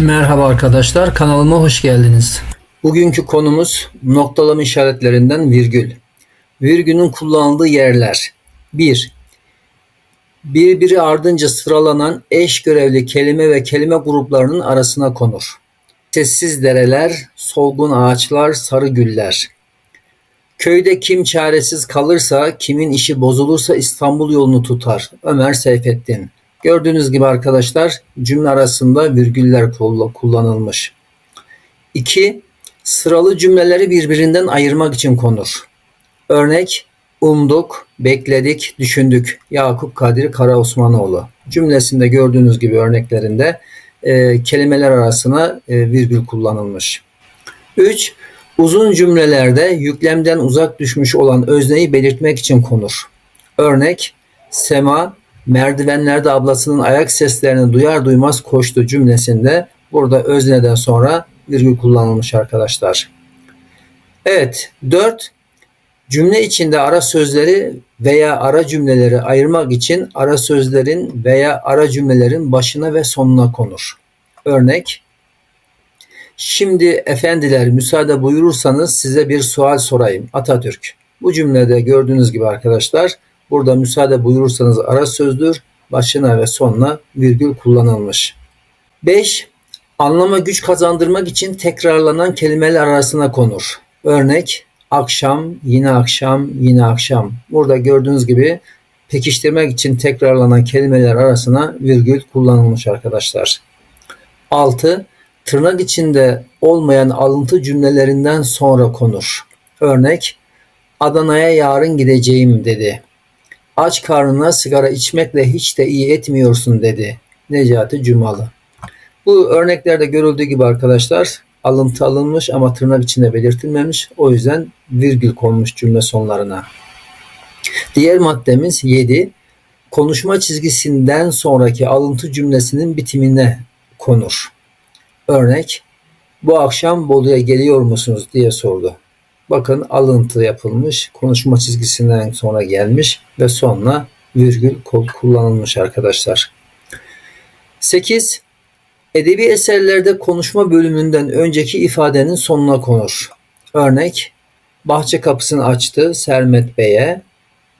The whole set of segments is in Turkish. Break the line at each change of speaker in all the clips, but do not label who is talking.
Merhaba arkadaşlar, kanalıma hoş geldiniz. Bugünkü konumuz noktalama işaretlerinden virgül. Virgülün kullanıldığı yerler. 1. Birbiri ardınca sıralanan eş görevli kelime ve kelime gruplarının arasına konur. Sessiz dereler, solgun ağaçlar, sarı güller. Köyde kim çaresiz kalırsa, kimin işi bozulursa İstanbul yolunu tutar. Ömer Seyfettin. Gördüğünüz gibi arkadaşlar cümle arasında virgüller kull- kullanılmış. 2. Sıralı cümleleri birbirinden ayırmak için konur. Örnek umduk, bekledik, düşündük. Yakup Kadri Karaosmanoğlu. Cümlesinde gördüğünüz gibi örneklerinde e, kelimeler arasına e, virgül kullanılmış. 3. Uzun cümlelerde yüklemden uzak düşmüş olan özneyi belirtmek için konur. Örnek Sema merdivenlerde ablasının ayak seslerini duyar duymaz koştu cümlesinde burada özneden sonra virgül kullanılmış arkadaşlar. Evet 4. Cümle içinde ara sözleri veya ara cümleleri ayırmak için ara sözlerin veya ara cümlelerin başına ve sonuna konur. Örnek Şimdi efendiler müsaade buyurursanız size bir sual sorayım. Atatürk. Bu cümlede gördüğünüz gibi arkadaşlar burada müsaade buyurursanız ara sözdür. Başına ve sonuna virgül kullanılmış. 5. Anlama güç kazandırmak için tekrarlanan kelimeler arasına konur. Örnek akşam, yine akşam, yine akşam. Burada gördüğünüz gibi pekiştirmek için tekrarlanan kelimeler arasına virgül kullanılmış arkadaşlar. 6 tırnak içinde olmayan alıntı cümlelerinden sonra konur. Örnek, Adana'ya yarın gideceğim dedi. Aç karnına sigara içmekle hiç de iyi etmiyorsun dedi. Necati Cumalı. Bu örneklerde görüldüğü gibi arkadaşlar alıntı alınmış ama tırnak içinde belirtilmemiş. O yüzden virgül konmuş cümle sonlarına. Diğer maddemiz 7. Konuşma çizgisinden sonraki alıntı cümlesinin bitimine konur. Örnek, bu akşam Bolu'ya geliyor musunuz diye sordu. Bakın alıntı yapılmış, konuşma çizgisinden sonra gelmiş ve sonra virgül kullanılmış arkadaşlar. 8. Edebi eserlerde konuşma bölümünden önceki ifadenin sonuna konur. Örnek, bahçe kapısını açtı Sermet Bey'e.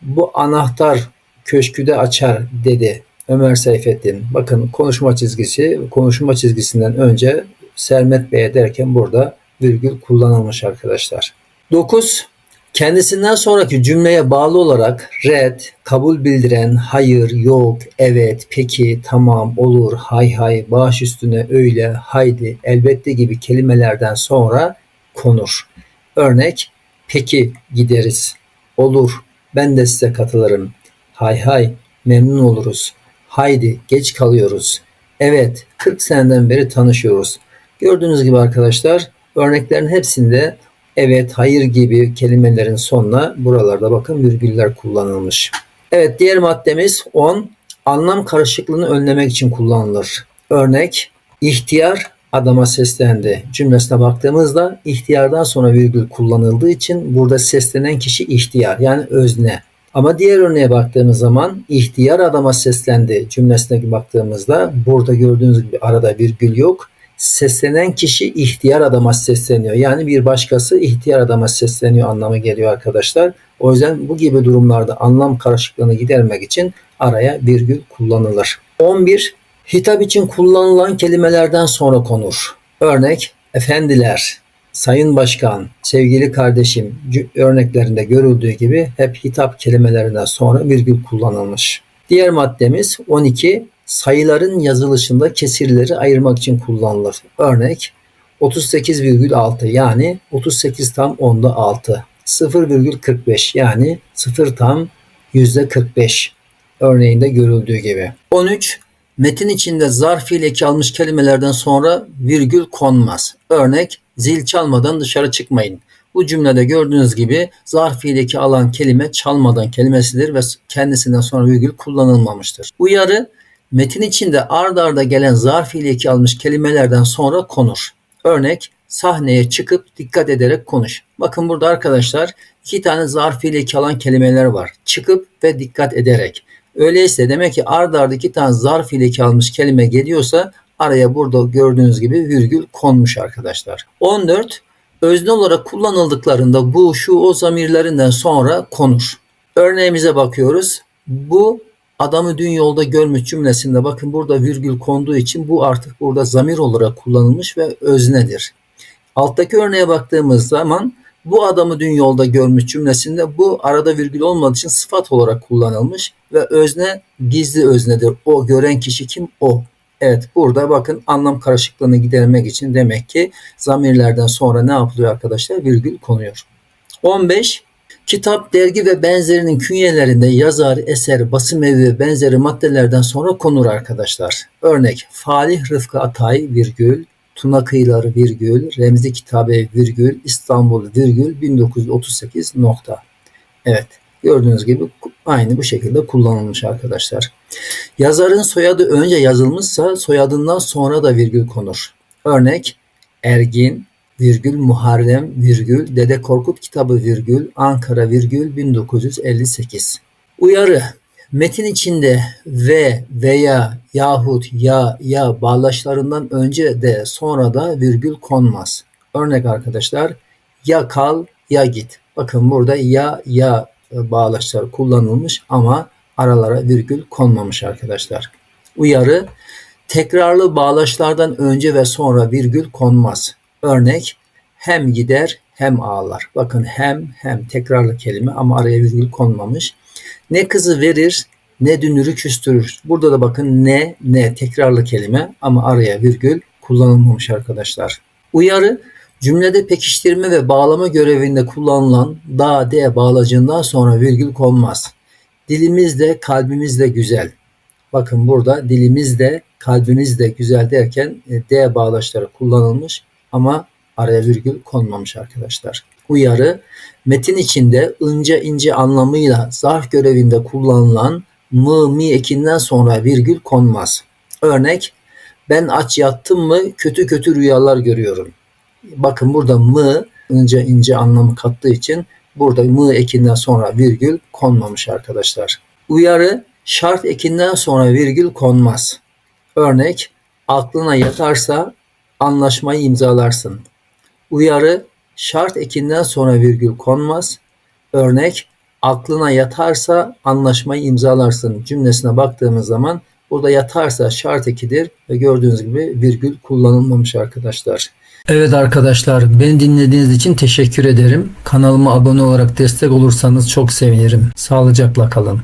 Bu anahtar köşkü de açar dedi Ömer Seyfettin. Bakın konuşma çizgisi, konuşma çizgisinden önce Sermet Bey'e derken burada virgül kullanılmış arkadaşlar. 9. Kendisinden sonraki cümleye bağlı olarak red, kabul bildiren, hayır, yok, evet, peki, tamam, olur, hay hay, baş üstüne, öyle, haydi, elbette gibi kelimelerden sonra konur. Örnek, peki gideriz, olur, ben de size katılırım, hay hay, memnun oluruz, haydi, geç kalıyoruz, evet, 40 seneden beri tanışıyoruz. Gördüğünüz gibi arkadaşlar, örneklerin hepsinde evet, hayır gibi kelimelerin sonuna buralarda bakın virgüller kullanılmış. Evet diğer maddemiz 10. Anlam karışıklığını önlemek için kullanılır. Örnek ihtiyar adama seslendi cümlesine baktığımızda ihtiyardan sonra virgül kullanıldığı için burada seslenen kişi ihtiyar yani özne. Ama diğer örneğe baktığımız zaman ihtiyar adama seslendi cümlesine baktığımızda burada gördüğünüz gibi arada virgül yok seslenen kişi ihtiyar adama sesleniyor. Yani bir başkası ihtiyar adama sesleniyor anlamı geliyor arkadaşlar. O yüzden bu gibi durumlarda anlam karışıklığını gidermek için araya virgül kullanılır. 11. Hitap için kullanılan kelimelerden sonra konur. Örnek efendiler, sayın başkan, sevgili kardeşim örneklerinde görüldüğü gibi hep hitap kelimelerinden sonra virgül kullanılmış. Diğer maddemiz 12 sayıların yazılışında kesirleri ayırmak için kullanılır. Örnek 38,6 yani 38 tam onda 6. 0,45 yani 0 tam yüzde 45 örneğinde görüldüğü gibi. 13. Metin içinde zarf ile eki almış kelimelerden sonra virgül konmaz. Örnek zil çalmadan dışarı çıkmayın. Bu cümlede gördüğünüz gibi zarf ile eki alan kelime çalmadan kelimesidir ve kendisinden sonra virgül kullanılmamıştır. Uyarı metin içinde ard arda gelen zarf ile almış kelimelerden sonra konur. Örnek sahneye çıkıp dikkat ederek konuş. Bakın burada arkadaşlar iki tane zarf ile alan kelimeler var. Çıkıp ve dikkat ederek. Öyleyse demek ki ard arda iki tane zarf ile almış kelime geliyorsa araya burada gördüğünüz gibi virgül konmuş arkadaşlar. 14 özne olarak kullanıldıklarında bu şu o zamirlerinden sonra konur. Örneğimize bakıyoruz. Bu adamı dün yolda görmüş cümlesinde bakın burada virgül konduğu için bu artık burada zamir olarak kullanılmış ve öznedir. Alttaki örneğe baktığımız zaman bu adamı dün yolda görmüş cümlesinde bu arada virgül olmadığı için sıfat olarak kullanılmış ve özne gizli öznedir. O gören kişi kim? O. Evet burada bakın anlam karışıklığını gidermek için demek ki zamirlerden sonra ne yapılıyor arkadaşlar? Virgül konuyor. 15. Kitap, dergi ve benzerinin künyelerinde yazar, eser, basım evi ve benzeri maddelerden sonra konur arkadaşlar. Örnek Falih Rıfkı Atay virgül, Tuna Kıyıları virgül, Remzi Kitabe virgül, İstanbul virgül, 1938 nokta. Evet gördüğünüz gibi aynı bu şekilde kullanılmış arkadaşlar. Yazarın soyadı önce yazılmışsa soyadından sonra da virgül konur. Örnek Ergin, virgül Muharrem, virgül Dede Korkut kitabı, virgül Ankara, virgül 1958. Uyarı Metin içinde ve veya yahut ya ya bağlaçlarından önce de sonra da virgül konmaz. Örnek arkadaşlar ya kal ya git. Bakın burada ya ya bağlaçları kullanılmış ama aralara virgül konmamış arkadaşlar. Uyarı tekrarlı bağlaçlardan önce ve sonra virgül konmaz. Örnek hem gider hem ağlar. Bakın hem hem tekrarlı kelime ama araya virgül konmamış. Ne kızı verir ne dünürü küstürür. Burada da bakın ne ne tekrarlı kelime ama araya virgül kullanılmamış arkadaşlar. Uyarı cümlede pekiştirme ve bağlama görevinde kullanılan da de bağlacından sonra virgül konmaz. Dilimiz de kalbimiz de güzel. Bakın burada dilimiz de kalbimiz de güzel derken e, D bağlaçları kullanılmış ama araya virgül konmamış arkadaşlar. Uyarı metin içinde ince ince anlamıyla zarf görevinde kullanılan mı mi ekinden sonra virgül konmaz. Örnek ben aç yattım mı kötü kötü rüyalar görüyorum. Bakın burada mı ince ince anlamı kattığı için burada mı ekinden sonra virgül konmamış arkadaşlar. Uyarı şart ekinden sonra virgül konmaz. Örnek aklına yatarsa anlaşmayı imzalarsın. Uyarı şart ekinden sonra virgül konmaz. Örnek aklına yatarsa anlaşmayı imzalarsın cümlesine baktığımız zaman burada yatarsa şart ekidir ve gördüğünüz gibi virgül kullanılmamış arkadaşlar. Evet arkadaşlar beni dinlediğiniz için teşekkür ederim. Kanalıma abone olarak destek olursanız çok sevinirim. Sağlıcakla kalın.